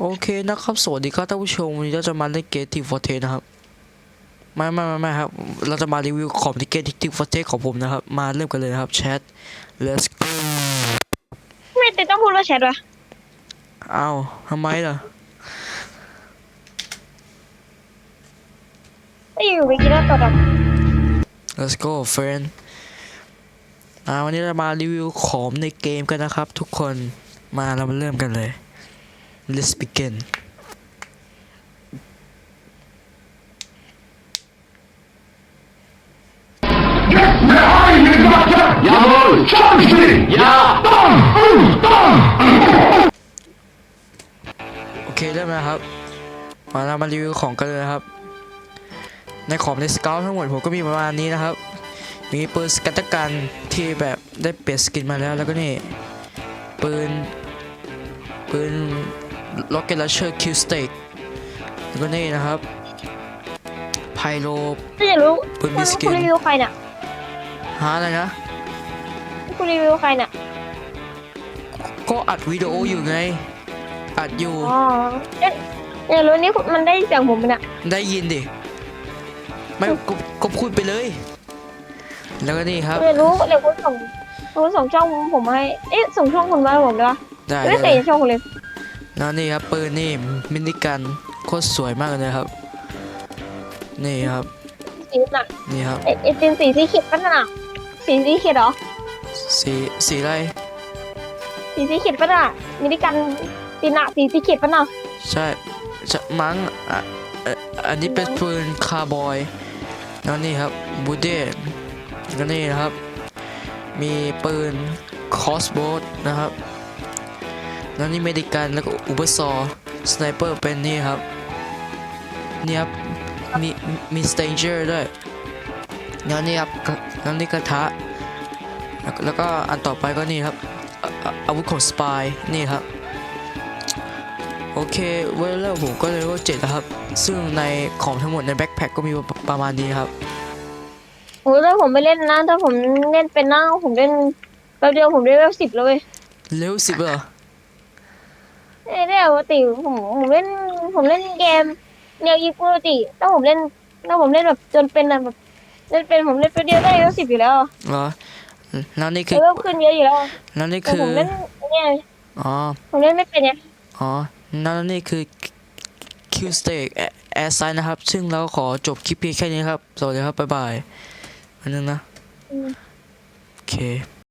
โอเคนะครับสวัสดีครับท่านผู้ชมวันนี้เราจะมาเล่นเกมทีฟอร์เทนะครับไม่ไม่ไม่ไม่ครับ เราจะมารีวิวของที่เกมทีฟอร์เทของผมนะครับ มาเริ่มกันเลยนะครับแชท let's go ไม่แต่ต้องพูดว่าแชทวะอ้าวทำไมล่ะไม่อยู่ไปกินแล้วต่อดับ let's go friend อ่าวันนี้เรามารีวิวของในเกมกันนะครับ ทุกคนมาเรามาเริ่มกันเลย let's begin โอเคเริ่มแล้วครับ มาเรามารีวิวของกันเลยนะครับ ในของในสเกลทั้งหมดผมก็มีประมาณนี้นะครับ มีปืนสกัตกันที่แบบได้เปลี่ยนสกินมาแล้วแล้วก็นี่ปืนปืน Rocket Launcher Q Stake แล้วก็นี่นะครับ ไพโลถ้าอยากรู้ปืนมีสกิคุณนรีวิวใครน่ะหาอะไรนะ คุณรีวิวใครน่ะก็อัดวิดีโออยู่ไง อัดอยู่ อ๋อเอ๊ะอยากรู้นี่มันได้เสียงผมไหมน่ะได้ยินดิ ไม่ก็ก็พูดไปเลย แล้วก็นี่ครับ อยากรู้เดี๋ยวคุณส่งคุณส่งช่องผมมาให้เอ๊ะส่งช่องคุณมาให้ผมด้วยวะได้ไม่เลใส่ยช่องคุณเลย แล้วนี่ครับปืนนี่มินิกันโคตรสวยมากเลยครับ นี่ครับสีน่ะนี่ครับเอ๊ะเอ๊ะเป็นสีสีเขียวปะน่ะสีสีเขียวเหรอสีสีอะไรสีสีเขียวปะน่ะมินิกันสีหนักสีสีเขียวปะน่ะใช่ใช่มั้งอะอะอันนี้เป็นปืนคาร์บอยแล้วนี่ครับบูเดนแล้วนี่นะครับ มีปืนคอสโบดนะครับ แล้วนี่เมดิกันแล้วก็อุปซอสไนเปอร์เป็นนี่ครับนี่ครับมีมีสเตนเจอร์ด้วยแล้วนี่ครับกระแล้วนี่กระทะแล้วแล้วก็อันต่อไปก็นี่ครับอะอะอาวุธของสปายนี่ครับโอเคเวลเลอร์ผมก็เลยว่าเจ็ดนะครับ ซึ่งในของทั้งหมดในแบ็คแพ็คก็มีประมาณนี้ครับโอ้ถ้าผมไปเล่นนะถ้าผมเล่นเป็นนะผมเล่นแป๊บเดียวผมได้เวลสิบแล้วเว้ยเร็วสิบเหรอ เอ้ยเนี่ยปกติผมผมเล่นผมเล่นเกมแนวยิงปกติถ้าผมเล่นถ้าผมเล่นแบบจนเป็นอะแบบเล่นเป็นผมเล่นแป๊บเดียวได้เลเวลสิบอยู่แล้วเหรอแล้วนี่เลคือเวลขึ้นเยอะอยู่แล้วแล้วนี่แต่คือผมเล่นเนี่ยอ๋อผมเล่นไม่เป็นไงอ๋อแล้วนี่คือ Q Stake Air s i นะครับ ซึ่งเราขอจบคลิปเพียงแค่นี้ครับ สวัสดีครับ บ๊ายบายอันนึงนะอืมโอเค